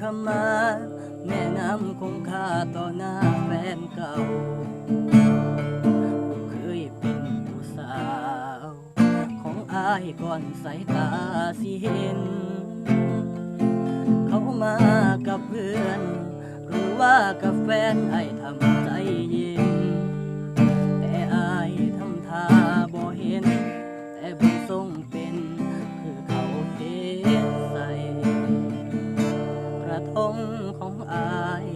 ขมา แม่น้ำคงคาต่อหน้าแฟนเก่าเคยเป็นผู้สาว ของอายก่อนสายตาสิเห็น เขามากับเพื่อน หรือว่ากับแฟนไอ้ทำใจเย็น แต่อายทำท่าบ่เห็น แต่บุญทรงเป็น งของอาย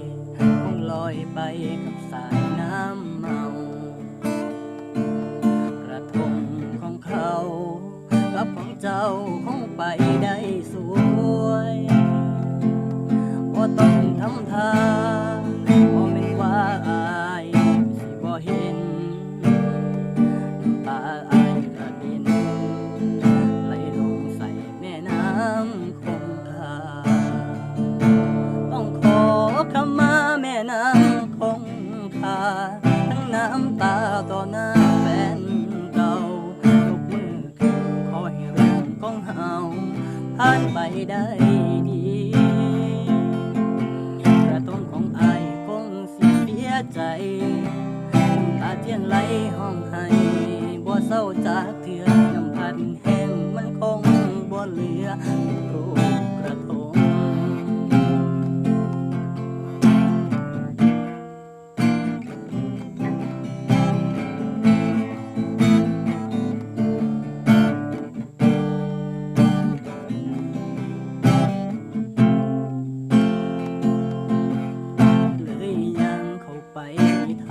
คงลอยไปกับสายน้ำเมากระทงของเขากับของเจ้าคงไปได้สวยบ่ต้องทำทาง ต่อหน้าแฟนเก่ายกมือขึ้นขอให้เรื่องของเฮาผ่านไปได้ดีกระทงของอายคงสิเสียใจตาเทียนไหลห้องให้บ่เศร้าจากเถื่อน้ำพันแห้งมันคงบ่เหลือ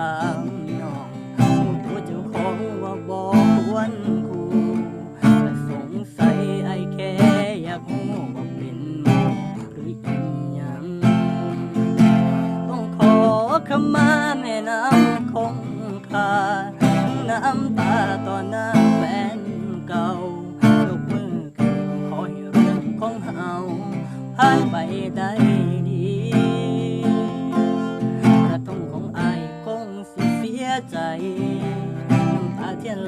ามน้องผู้ตัวเจ้าของว่าบอกวันคู่แต่สงสัยไอ้แค่อยากรู้ว่าเป็นหมอหรืออีหยังต้องขอขมาแม่น้ำคงคาน้ำตาต่อหน้าแฟนเก่ายกมือขึ้นขอให้เรื่องของเฮาผ่านไปได้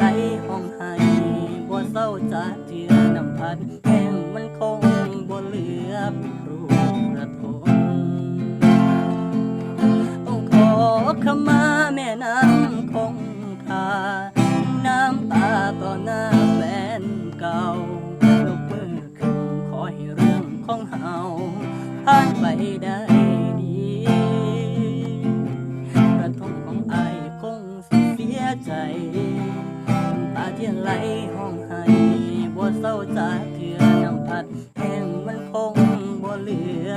าเทียนไหลห้องไห้บ่เศร้าจากเทือน้ำพันแห้งมันคงบ่เหลือเป็นรูปกระทงต้องขอขมาแม่น้ำคงคาน้ำตาต่อหน้าแฟนเก่ายกมือขึ้นขอให้เรื่องของเฮาผ่านไปได้ ไหลห้องไห้บ่เศร้าจากเถื่อน้ำพัดแห้งมันคงบ่เหลือ